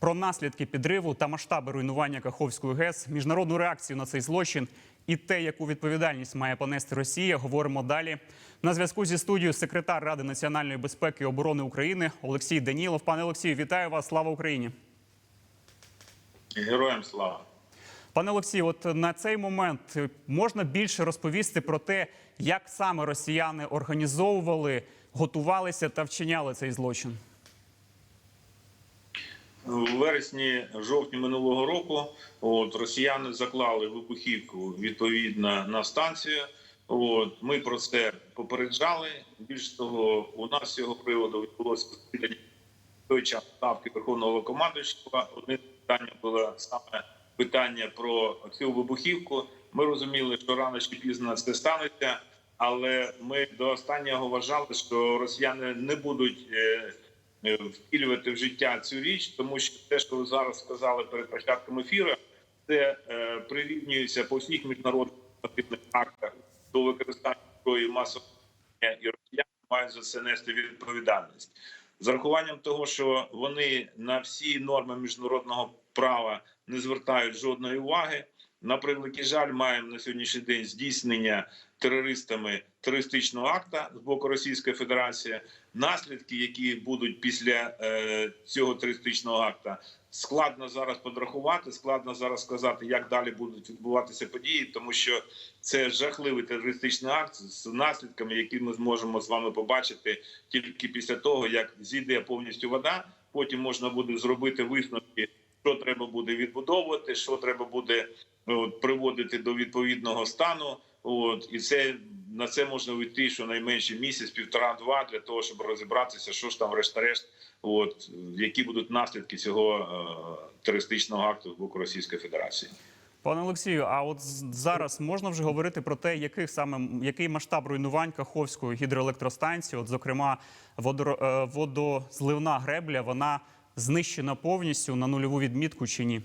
Про наслідки підриву та масштаби руйнування Каховської ГЕС, міжнародну реакцію на цей злочин і те, яку відповідальність має понести Росія, говоримо далі. На зв'язку зі студією секретар Ради національної безпеки і оборони України Олексій Данілов. Пане Олексію, вітаю вас! Слава Україні! Героям слава. Пане Олексію, от на цей момент можна більше розповісти про те, як саме росіяни організовували, готувалися та вчиняли цей злочин. В вересні, жовтні минулого року, от росіяни заклали вибухівку відповідно на станцію. От ми про це попереджали. Більш того, у нас з цього приводу відбулося засідання той час ставки Верховного командуючого. Одне питання було саме питання про цю вибухівку. Ми розуміли, що рано чи пізно це станеться, але ми до останнього вважали, що росіяни не будуть. Е, втілювати в життя цю річ, тому що те, що ви зараз сказали перед початком ефіру, це е, прирівнюється по всіх міжнародних актах до використання зброї масового і росіяни мають за це нести відповідальність. З урахуванням того, що вони на всі норми міжнародного права не звертають жодної уваги. На превеликий жаль, маємо на сьогоднішній день здійснення терористами терористичного акта з боку Російської Федерації. Наслідки, які будуть після е, цього терористичного акта, складно зараз подрахувати, складно зараз сказати, як далі будуть відбуватися події, тому що це жахливий терористичний акт з наслідками, які ми зможемо з вами побачити тільки після того, як зійде повністю вода. Потім можна буде зробити висновки, що треба буде відбудовувати, що треба буде от, приводити до відповідного стану. От і це на це можна вийти щонайменше місяць, півтора-два для того, щоб розібратися, що ж там решта-решт, от які будуть наслідки цього е, терористичного акту з боку Російської Федерації. Пане Олексію, а от зараз можна вже говорити про те, яких саме який масштаб руйнувань Каховської гідроелектростанції, от зокрема, водоро- е, водозливна гребля, вона знищена повністю на нульову відмітку чи ні?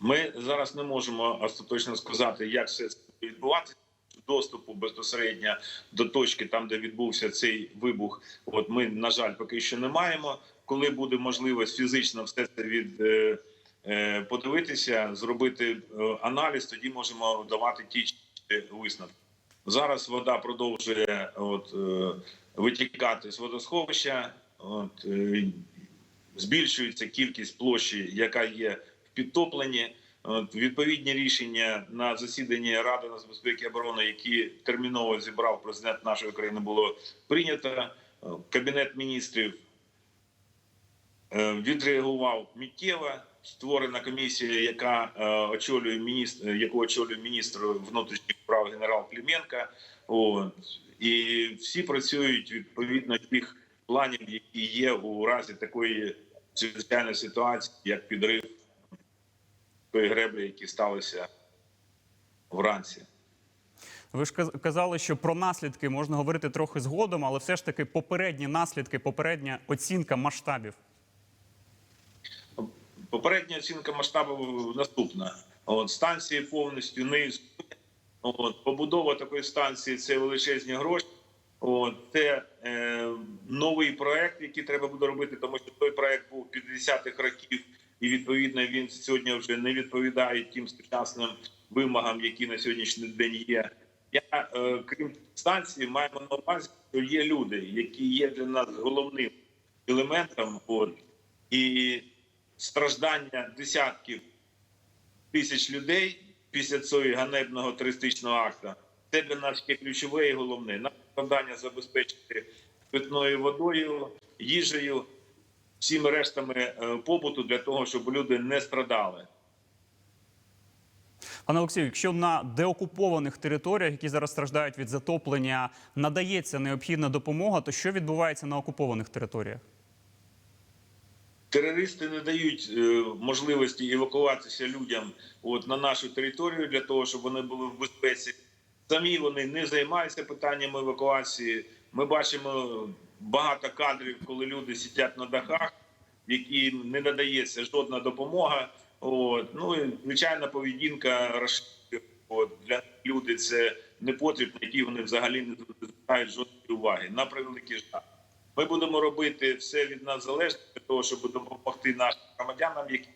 Ми зараз не можемо остаточно сказати, як все відбуватися. Доступу безпосередньо до точки, там де відбувся цей вибух. От ми на жаль поки що не маємо. Коли буде можливість фізично все це від е, е, подивитися, зробити е, аналіз, тоді можемо давати ті висновки. Зараз вода продовжує от е, витікати з водосховища. От е, збільшується кількість площі, яка є в підтопленні. От, відповідні рішення на засіданні Ради нацбезпеки і оборони, які терміново зібрав президент нашої країни, було прийнято. Е, Кабінет міністрів е, відреагував миттєво. Створена комісія, яка е, очолює міністр, яку очолює міністр внутрішніх справ генерал Клименко. От і всі працюють відповідно тих планів, які є у разі такої звичайної ситуації, як підрив тої греблі, які сталися вранці. Ви ж казали, що про наслідки можна говорити трохи згодом, але все ж таки попередні наслідки, попередня оцінка масштабів. Попередня оцінка масштабу наступна. От станції повністю не існує. От побудова такої станції це величезні гроші. От це е, новий проект, який треба буде робити, тому що той проект був 50-х років, і відповідно він сьогодні вже не відповідає тим сучасним вимогам, які на сьогоднішній день є. Я е, крім станції, маємо на увазі, що є люди, які є для нас головним елементом. От і страждання десятків тисяч людей після цього ганебного терористичного акту. Це для нас є ключове і головне. Наше завдання забезпечити питною водою, їжею, всіми рештами е, побуту для того, щоб люди не страдали. Пане Олексію, якщо на деокупованих територіях, які зараз страждають від затоплення, надається необхідна допомога, то що відбувається на окупованих територіях? Терористи не дають е, можливості евакуватися людям от на нашу територію для того, щоб вони були в безпеці. Самі вони не займаються питанням евакуації. Ми бачимо багато кадрів, коли люди сидять на дахах, яким не надається жодна допомога. От ну і звичайна поведінка. От для люди це не потрібно, які вони взагалі не звертають жодної уваги. На превеликий жаль. Ми будемо робити все від нас залежне для того, щоб допомогти нашим громадянам, які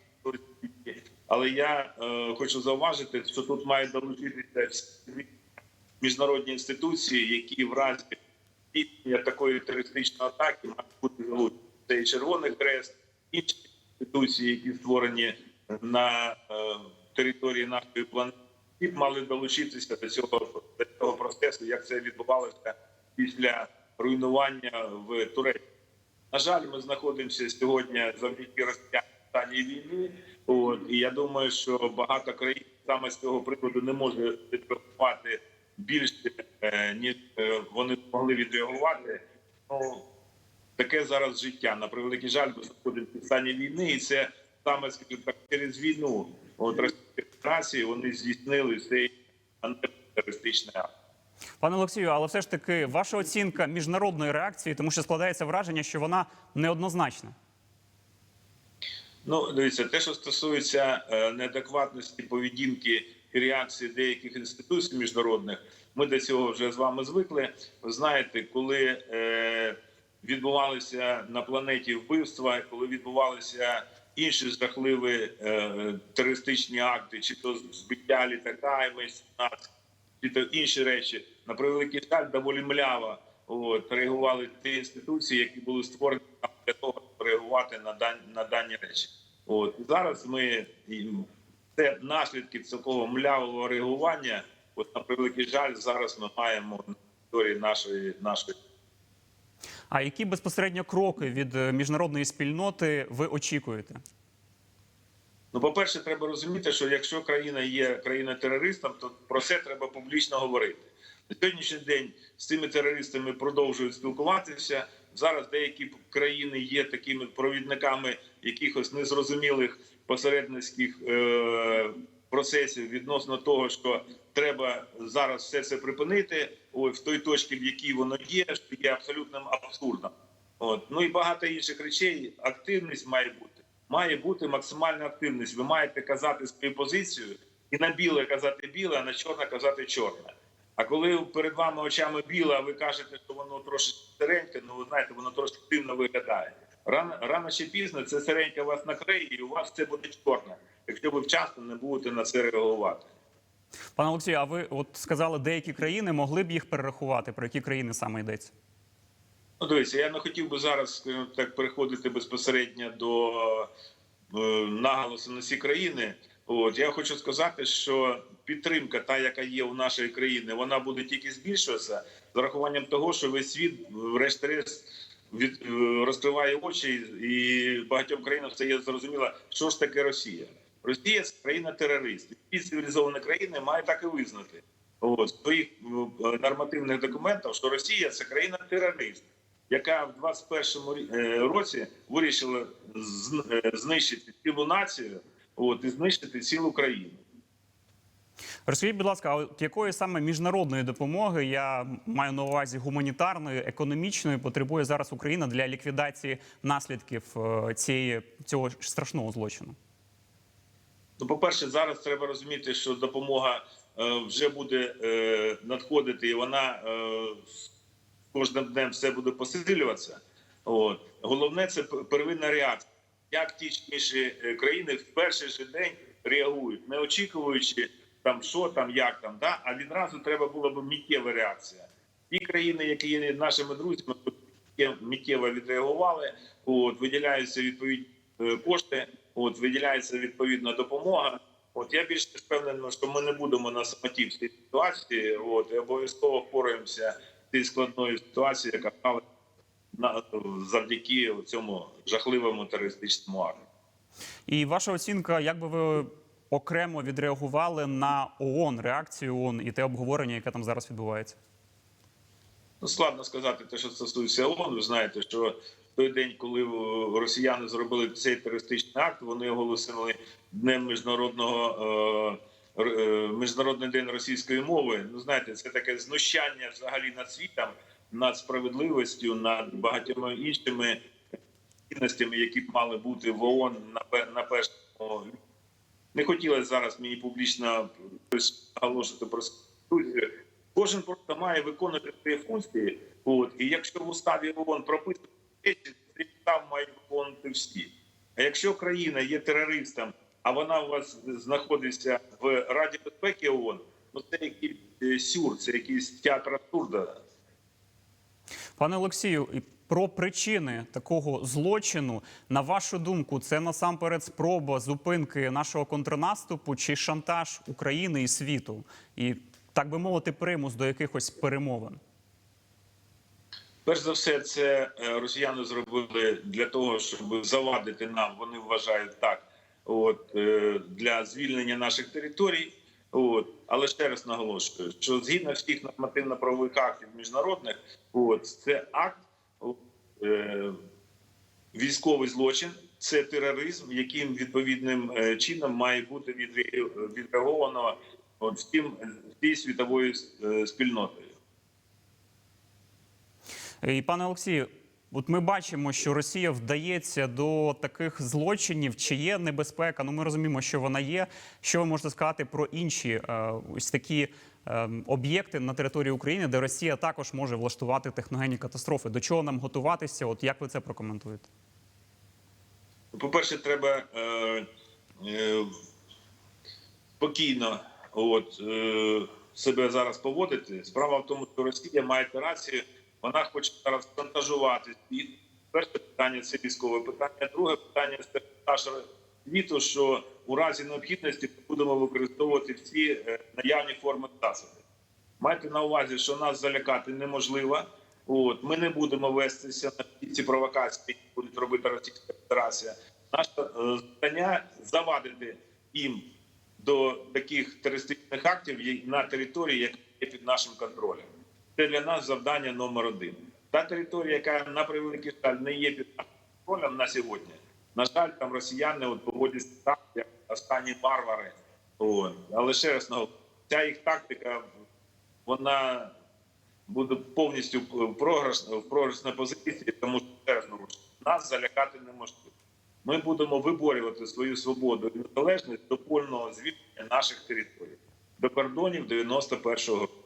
але я е, хочу зауважити, що тут мають долучитися всі міжнародні інституції, які в разі здійснення такої терористичної атаки мають бути залучені. Це і Червоний Хрест, інші інституції, які створені на е, території нашої планети, мали долучитися до цього, до цього процесу, як це відбувалося після руйнування в Туреччині. На жаль, ми знаходимося сьогодні завдяки стані війни. От і я думаю, що багато країн саме з цього приводу не може відреагувати більше, ніж е, вони могли відреагувати. Ну таке зараз життя. На превеликий жаль, ми знаходимося в стані війни, і це саме скажімо так через війну. От Російської Федерації вони здійснили цей антитерористичний акт. Пане Олексію, але все ж таки ваша оцінка міжнародної реакції, тому що складається враження, що вона неоднозначна. Ну, дивіться, те, що стосується е, неадекватності поведінки і реакції деяких інституцій міжнародних, ми до цього вже з вами звикли. Ви знаєте, коли е, відбувалися на планеті вбивства, коли відбувалися інші жахливі е, терористичні акти, чи то збиття літака М-17, чи то інші речі, на превеликий жаль, доволі мляво от, реагували ті інституції, які були створені для того, щоб реагувати на дані, на дані речі. От зараз ми це наслідки такого млявого реагування. От на превеликий жаль, зараз ми маємо на території нашої нашої. А які безпосередньо кроки від е, міжнародної спільноти ви очікуєте? Ну, по-перше, треба розуміти, що якщо країна є країною терористом, то про це треба публічно говорити. На сьогоднішній день з цими терористами продовжують спілкуватися. Зараз деякі країни є такими провідниками якихось незрозумілих посередницьких е- процесів відносно того, що треба зараз все це припинити. Ой, в той точці, в якій воно є, що є абсолютним абсурдом. От ну і багато інших речей. Активність має бути. Має бути максимальна активність. Ви маєте казати свою позицію і на біле казати біле, а на чорне казати чорне. А коли перед вами очами біле, а ви кажете, що воно трошки сиреньке, ну ви знаєте, воно трошки дивно виглядає. Рано, рано чи пізно це сиреньке вас накриє, і у вас це буде чорне, якщо ви вчасно не будете на це реагувати. Пане Олексію, а ви от сказали, деякі країни могли б їх перерахувати. Про які країни саме йдеться? Ну, дивіться, я не хотів би зараз так переходити безпосередньо до е, наголосу на всі країни. От я хочу сказати, що підтримка, та яка є у нашої країни, вона буде тільки збільшуватися з урахуванням того, що весь світ, врешті-решт, від е, розкриває очі, і багатьом країнам стає зрозуміло, що ж таке Росія. Росія країна терорист. І цивілізовані країни мають так і визнати. От, своїх е, нормативних документах, що Росія це країна терорист, яка в 21-му рі- е, році вирішила е, знищити цілу націю, от і знищити цілу країну. Розкажіть, будь ласка, от якої саме міжнародної допомоги я маю на увазі гуманітарної, економічної потребує зараз Україна для ліквідації наслідків цієї цього страшного злочину? Ну, по-перше, зараз треба розуміти, що допомога е, вже буде е, надходити, і вона е, кожним днем все буде посилюватися. От головне це первинна реакція. Як ті чи інші країни в перший же день реагують, не очікуючи там, що там, як там, да? а відразу треба була б миттєва реакція. Ті країни, які є нашими друзями, миттє- миттєво відреагували, от виділяються відповідні кошти, от виділяється відповідна допомога. От я більш впевнений, що ми не будемо на самоті в цій ситуації. От і обов'язково впораємося з цією складною ситуацією, яка сталася на завдяки цьому жахливому терористичному акту. І ваша оцінка, як би ви окремо відреагували на ООН, реакцію ООН і те обговорення, яке там зараз відбувається? Ну, складно сказати те, що стосується ООН. Ви знаєте, що той день, коли е, росіяни зробили цей терористичний акт, вони оголосили днем міжнародного е, е, міжнародний день російської мови. Ну знаєте, це таке знущання взагалі над світом, над справедливістю, над багатьма іншими цінностями, які б мали бути в ООН на пе- на першому. Не хотілося зараз мені публічно оголошувати про конституцію. Кожен просто має виконувати свої функції. От і якщо в уставі ООН прописано цей мають виконувати всі. А якщо країна є терористом, а вона у вас знаходиться в Раді безпеки ООН, ну це якийсь е, сюр, це якийсь театр абсурда. Пане Олексію, про причини такого злочину, на вашу думку, це насамперед спроба зупинки нашого контрнаступу чи шантаж України і світу, і так би мовити, примус до якихось перемовин. Перш за все, це е, росіяни зробили для того, щоб завадити нам. Вони вважають так, от е, для звільнення наших територій. От але ще раз наголошую, що згідно всіх нормативно-правових актів міжнародних, от це акт е, військовий злочин, це тероризм, яким відповідним чином має бути відре- відреаговано от всім всією світовою спільнотою. І пане Олексію, от ми бачимо, що Росія вдається до таких злочинів. Чи є небезпека? Ну ми розуміємо, що вона є. Що ви можете сказати про інші е, ось такі е, об'єкти на території України, де Росія також може влаштувати техногенні катастрофи? До чого нам готуватися? От як ви це прокоментуєте? По-перше, треба е, е, спокійно от, е, себе зараз поводити. Справа в тому, що Росія має рацію, вона хоче зараз шантажувати світ. Перше питання це військове питання. Друге питання це наше світу, що у разі необхідності ми будемо використовувати всі е, наявні форми засоби. Майте на увазі, що нас залякати неможливо. От ми не будемо вестися на ці провокації, які будуть робити Російська Федерація. Наше завдання завадити їм до таких терористичних актів на території, яка є під нашим контролем. Це для нас завдання номер один. Та територія, яка на превеликий жаль не є під контролем на сьогодні. На жаль, там росіяни от поводяться так, як останні варвари. От. Але ще раз наголошую, ця їх тактика вона буде повністю в програш, в програшній позиції, тому що нас залякати неможливо. Ми будемо виборювати свою свободу і незалежність до повного звільнення наших територій, до кордонів 91-го року.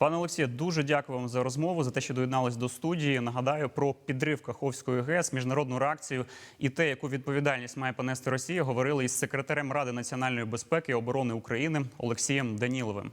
Пане Олексію, дуже дякую вам за розмову, за те, що доєднались до студії. Нагадаю про підрив Каховської ГЕС, міжнародну реакцію і те, яку відповідальність має понести Росія, говорили із секретарем Ради національної безпеки і оборони України Олексієм Даніловим.